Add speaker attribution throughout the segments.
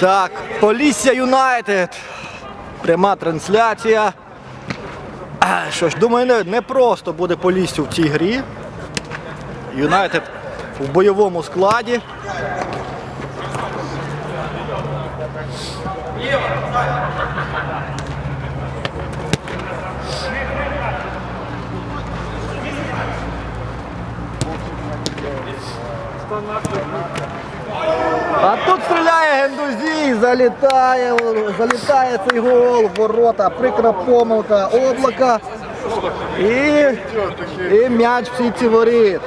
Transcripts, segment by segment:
Speaker 1: Так, Полісся Юнайтед. Пряма трансляція. Що ж, думаю, не, просто буде Поліссю в цій грі. Юнайтед в бойовому складі. А тут стріляє Гендузій, залітає, залітає цей гол, ворота, прикра помилка облака. І, і м'яч в сітці воріт.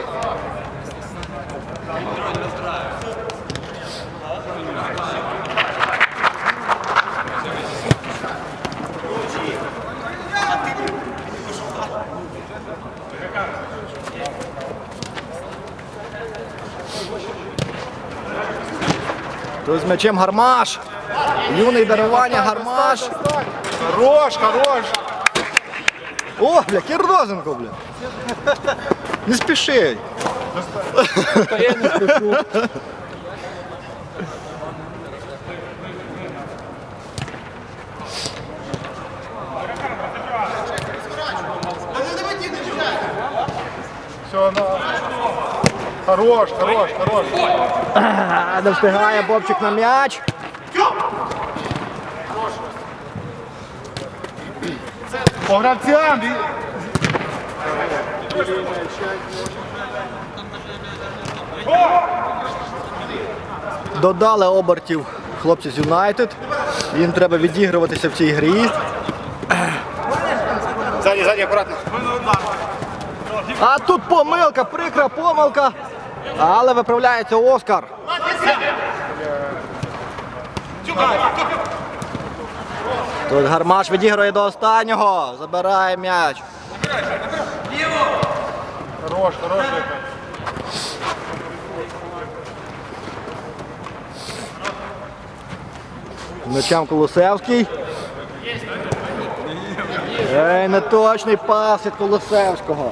Speaker 1: Тут з м'ячем гармаш. Юний дарування гармаш.
Speaker 2: Хорош, хорош.
Speaker 1: О, бля, Кірдозенко, бля. Не спіши.
Speaker 3: Та я не спішу.
Speaker 2: Все, на. Хорош, хорош, хорош.
Speaker 1: Не встигає Бобчик на м'яч.
Speaker 2: По гравцям.
Speaker 1: Додали обертів хлопці з Юнайтед. Їм треба відігруватися в цій грі.
Speaker 2: Ззаді, ззаді, акуратно.
Speaker 1: А тут помилка, прикра помилка. Але виправляється Оскар. Тут гармаш відіграє до останнього. Забирає м'яч.
Speaker 2: Хорош, хорош.
Speaker 1: М'ячем Колосевський. Ей, неточний пас від Колосевського.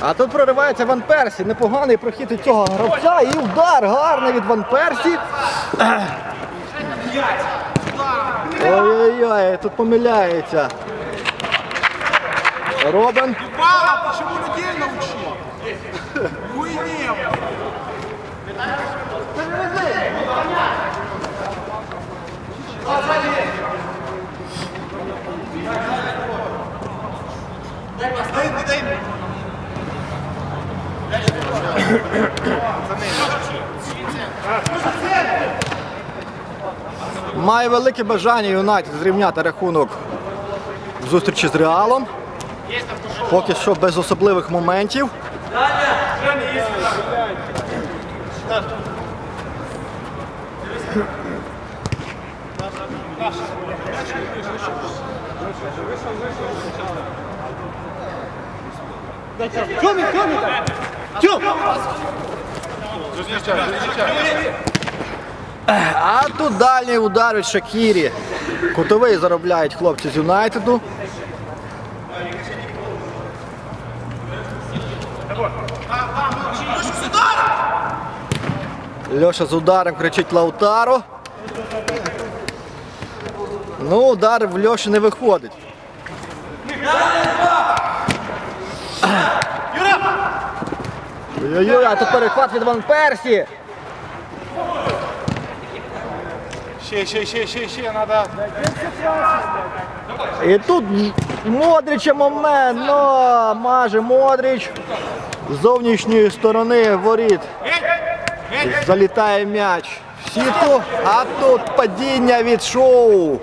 Speaker 1: А тут проривається Ван Персі. Непоганий прохід від цього гравця. І удар гарний від Ван Персі. Ой-ой-ой, тут помиляється. Робин.
Speaker 4: Пала, почему людей научил? Хуйне.
Speaker 1: Має велике бажання Юнайтед зрівняти рахунок в зустрічі з Реалом. Поки що без особливих моментів.
Speaker 2: Зустрічай,
Speaker 1: А тут дальній удар від Шакірі. Кутовий заробляють хлопці з Юнайтеду. Льоша з ударом кричить Лаутаро. Ну, удар в Льоші не виходить. Ой-ой-ой, а тут перехват від Ван Персі.
Speaker 2: Ще, ще, ще, ще, ще, надо.
Speaker 1: І тут Модрича момент, но маже Модрич з зовнішньої сторони воріт. Залітає м'яч в сітку, а тут падіння від шоу.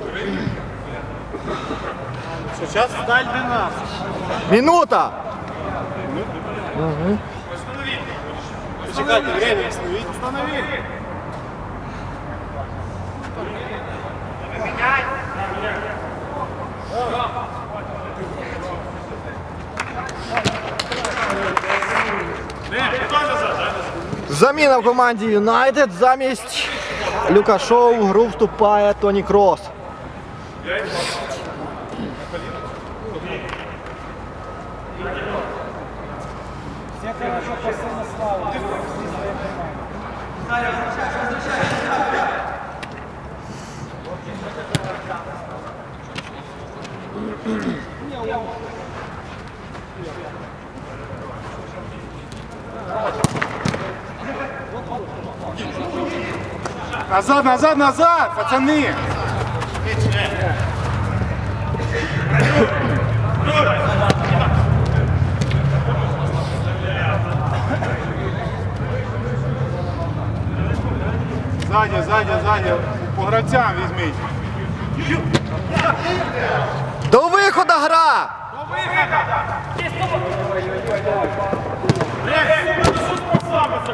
Speaker 2: Сейчас сталь 12.
Speaker 1: Минута!
Speaker 2: Почекайте, время остановить. Установили.
Speaker 1: Заміна в команді Юнайтед замість Люка Шоу в гру вступає Тоні Крос.
Speaker 2: Назад, назад, назад, пацаны. Ззаді, ззаді, ззаді. По гравцям візьміть.
Speaker 1: До виходу гра! До виходу! Блять, саме за